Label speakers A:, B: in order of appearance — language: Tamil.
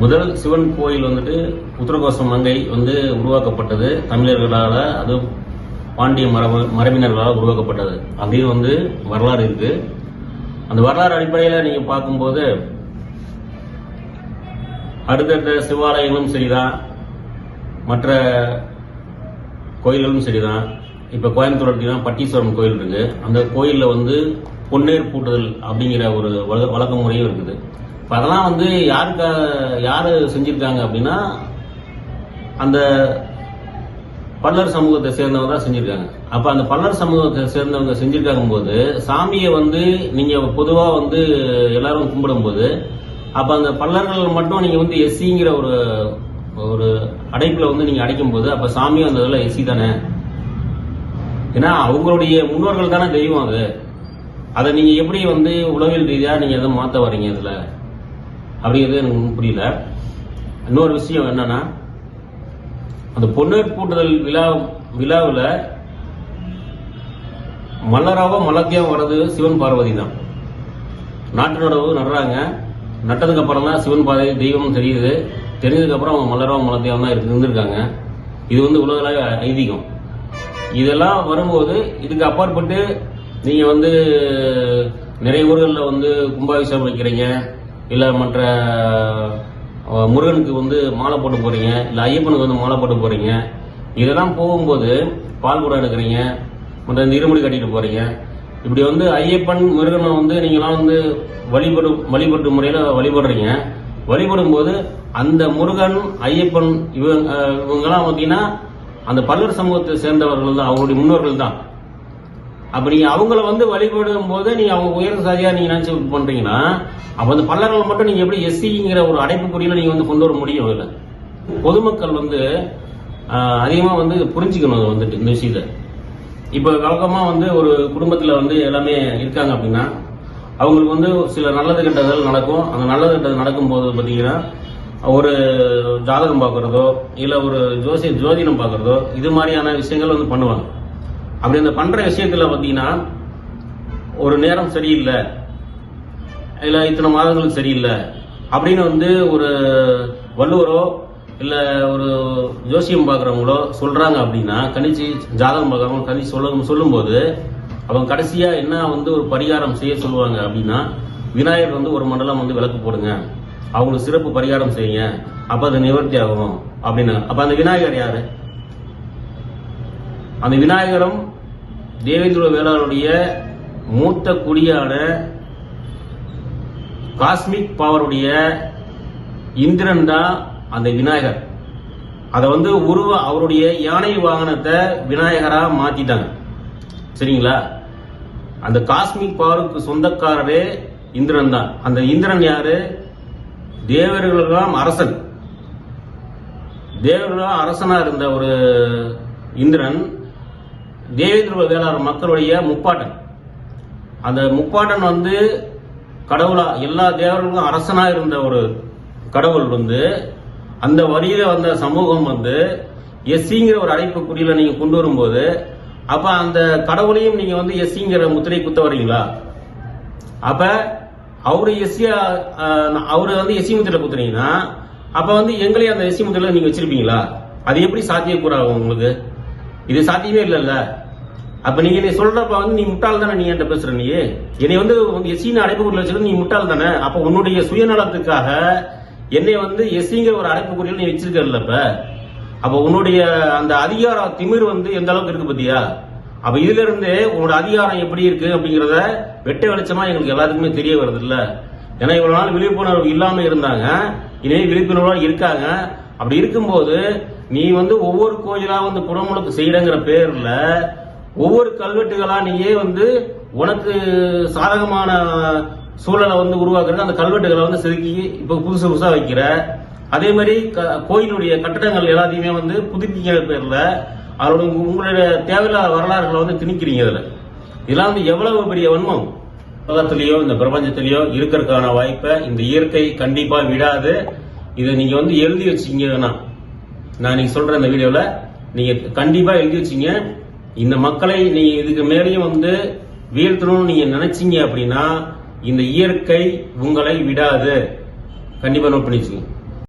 A: முதல் சிவன் கோயில் வந்துட்டு உத்தரகோசம் மங்கை வந்து உருவாக்கப்பட்டது தமிழர்களால் அது பாண்டிய மரபு மரபினர்களால் உருவாக்கப்பட்டது. அப்படின்னு வந்து வரலாறு இருக்கு. அந்த வரலாறு அடிப்படையில் நீங்கள் பார்க்கும்போது அடுத்தடுத்த சிவாலயங்களும் சரிதான். மற்ற கோயில்களும் சரிதான். இப்போ கோயம்புத்தூர் எடுத்தீங்கன்னா பட்டீஸ்வரம் கோயில் இருக்குது அந்த கோயிலில் வந்து பொன்னேர் பூட்டுதல் அப்படிங்கிற ஒரு வழ- வழக்க முறையும் இருக்குது. இப்போ அதெல்லாம் வந்து யாருக்கா யார் செஞ்சுருக்காங்க அப்படின்னா அந்த பல்லர் சமூகத்தை சேர்ந்தவங்க தான் செஞ்சுருக்காங்க. அப்போ அந்த பல்லர் சமூகத்தை சேர்ந்தவங்க செஞ்சுருக்காங்க போது சாமியை வந்து நீங்கள் பொதுவாக வந்து எல்லாரும் கும்பிடும்போது அப்போ அந்த பல்லர்கள் மட்டும் நீங்கள் வந்து எஸ்சிங்கிற ஒரு ஒரு அடைப்பில் வந்து நீங்கள் அடைக்கும் போது அப்போ சாமியும் அந்த இதில் எஸ்சி தானே? ஏன்னா அவங்களுடைய முன்னோர்கள் தானே தெய்வம் அது. அதை நீங்கள் எப்படி வந்து உளவியல் ரீதியாக நீங்கள் எதுவும் மாற்ற வரீங்க இதில்? அப்படிங்கிறது எனக்கு ஒன்றும் புரியல. இன்னொரு விஷயம் என்னன்னா அந்த பொண்ணு கூட்டுதல் விழா விழாவில் மலராவோ மலக்கையும் வர்றது சிவன் பார்வதி தான். நாட்டு நடவு நடுறாங்க. நட்டதுக்கு அப்புறம் தான் சிவன் பார்வதி தெய்வம் தெரியுது. தெரிஞ்சதுக்கப்புறம் அவங்க மலராவோ மலத்தையும் தான் இருந்திருக்காங்க. இது வந்து உலகளாக ஐதீகம். இதெல்லாம் வரும்போது இதுக்கு அப்பாற்பட்டு நீங்கள் வந்து நிறைய ஊர்களில் வந்து கும்பாபிஷேகம் வைக்கிறீங்க. இல்லை மற்ற முருகனுக்கு வந்து மாலை போட்டு போகிறீங்க இல்லை ஐயப்பனுக்கு வந்து மாலை போட்டு போகிறீங்க இதெல்லாம் போகும்போது பால் குடம் எடுக்கிறீங்க மற்ற இந்த இருமுடி கட்டிட்டு போகிறீங்க இப்படி வந்து ஐயப்பன் முருகனை வந்து நீங்களாம் வந்து வழிபடும் வழிபட்டு முறையில் வழிபடுறீங்க. வழிபடும் போது அந்த முருகன் ஐயப்பன் இவங்க இவங்கெல்லாம் பார்த்தீங்கன்னா அந்த பல்லர் சமூகத்தை சேர்ந்தவர்கள் தான் அவங்களுடைய முன்னோர்கள் தான். அப்போ நீங்க அவங்கள வந்து வழிபடும் போது நீங்கள் அவங்க உயர்ந்த சாதியாக நீங்கள் நினச்சி பண்ணுறீங்கன்னா அப்போ அந்த பல்லர்கள் மட்டும் நீங்கள் எப்படி எஸ்சிங்கிற ஒரு அடைப்புக்குறியில் நீங்கள் வந்து கொண்டு வர முடியும் அதில்? பொதுமக்கள் வந்து அதிகமாக வந்து புரிஞ்சுக்கணும் அதை வந்துட்டு இந்த விஷயத்தை. இப்போ வழக்கமாக வந்து ஒரு குடும்பத்தில் வந்து எல்லாமே இருக்காங்க அப்படின்னா அவங்களுக்கு வந்து சில நல்லது கெட்டதல் நடக்கும். அந்த நல்லது கெட்டது நடக்கும்போது பார்த்தீங்கன்னா ஒரு ஜாதகம் பார்க்குறதோ இல்லை ஒரு ஜோசி ஜோதிடம் பார்க்குறதோ இது மாதிரியான விஷயங்கள் வந்து பண்ணுவாங்க. அப்படி அந்த பண்ற விஷயத்துல பாத்தீங்கன்னா ஒரு நேரம் சரியில்லை இல்ல இத்தனை மாதங்களுக்கு சரியில்லை அப்படின்னு வந்து ஒரு வள்ளுவரோ இல்ல ஒரு ஜோசியம் பார்க்குறவங்களோ சொல்றாங்க அப்படின்னா கணிச்சு ஜாதகம் பார்க்குறவங்க கணிச்சு சொல்லும் சொல்லும்போது அவங்க கடைசியா என்ன வந்து ஒரு பரிகாரம் செய்ய சொல்லுவாங்க அப்படின்னா விநாயகர் வந்து ஒரு மண்டலம் வந்து விளக்கு போடுங்க. அவங்களுக்கு சிறப்பு பரிகாரம் செய்யுங்க. அப்ப அது நிவர்த்தி ஆகும் அப்படின்னு. அப்ப அந்த விநாயகர் யாரு? அந்த விநாயகரும் தேவேந்திர வேளாளருடைய மூத்த குடியான காஸ்மிக் பவருடைய இந்திரன் தான் அந்த விநாயகர். அதை வந்து உருவ அவருடைய யானை வாகனத்தை விநாயகரா மாத்திட்டாங்க. சரிங்களா? அந்த காஸ்மிக் பவருக்கு சொந்தக்காரரே இந்திரன் தான். அந்த இந்திரன் யாரு? தேவர்களெல்லாம் அரசன். தேவர்களாம் அரசனா இருந்த ஒரு இந்திரன் தேவேந்திர வேளாளர் மக்களுடைய முப்பாட்டன். அந்த முப்பாட்டன் வந்து கடவுளா எல்லா தேவர்களுக்கும் அரசனா இருந்த ஒரு கடவுள் வந்து அந்த வரியில வந்த சமூகம் வந்து எஸ்சிங்கிற ஒரு அடைப்புக்குறியில நீங்க கொண்டு வரும்போது அப்ப அந்த கடவுளையும் நீங்க வந்து எஸ்சிங்கிற முத்திரை குத்த வரீங்களா? அப்ப அவரு எஸ்சியா அவரு வந்து எஸ்சி முத்திரை குத்துறீங்கன்னா அப்ப வந்து எங்களையும் அந்த எஸ்சி முத்திரையில நீங்க வச்சிருப்பீங்களா? அது எப்படி சாத்தியக்கூறாகும் உங்களுக்கு? இது சாத்தியமே இல்லைல்ல. அப்ப நீங்க நீ சொல்றப்ப வந்து நீ முட்டாள் தானே நீ என்கிட்ட பேசுற நீ? என்னை வந்து எஸ்சின்னு அடைப்புக்குறியில் வச்சிருந்த நீ முட்டாள் தானே அப்ப உன்னுடைய சுயநலத்துக்காக என்னை வந்து எஸ்சிங்கிற ஒரு அடைப்புக்குறியில் நீ வச்சிருக்கல இப்ப? அப்ப உன்னுடைய அந்த அதிகார திமிர் வந்து எந்த அளவுக்கு இருக்கு பத்தியா? அப்ப இதுல இருந்து உன்னோட அதிகாரம் எப்படி இருக்கு அப்படிங்கறத வெட்ட வெளிச்சமா எங்களுக்கு எல்லாத்துக்குமே தெரிய வருது இல்ல ஏன்னா இவ்வளவு நாள் விழிப்புணர்வு இல்லாம இருந்தாங்க. இனிமே விழிப்புணர்வா இருக்காங்க. அப்படி இருக்கும்போது நீ வந்து ஒவ்வொரு கோயிலா வந்து குடமுழுக்கு செய்யறங்கிற பேர்ல ஒவ்வொரு கல்வெட்டுகளா நீயே வந்து உனக்கு சாதகமான சூழலை வந்து உருவாக்குறது அந்த கல்வெட்டுகளை வந்து செதுக்கி இப்ப புதுசு புதுசா வைக்கிற. அதே மாதிரி க- கோயிலுடைய கட்டடங்கள் எல்லாத்தையுமே வந்து புதுப்பிக்கிற பேர்ல அவருடைய உங்களுடைய தேவையில்லாத வரலாறுகளை வந்து திணிக்கிறீங்க இதுல. இதெல்லாம் வந்து எவ்வளவு பெரிய வன்மம்? உலகத்திலேயோ இந்த பிரபஞ்சத்திலேயோ இருக்கிறதுக்கான வாய்ப்பை இந்த இயற்கை கண்டிப்பா விடாது. இதை நீங்க வந்து எழுதி வச்சிங்கன்னா நான் நீங்க சொல்ற இந்த வீடியோல நீங்க கண்டிப்பா எழுதி வச்சீங்க. இந்த மக்களை நீ இதுக்கு மேலேயும் வந்து வீழ்த்தணும்னு நீங்க நினைச்சீங்க அப்படின்னா இந்த இயற்கை உங்களை விடாது. கண்டிப்பா நோட் பண்ணிச்சுங்க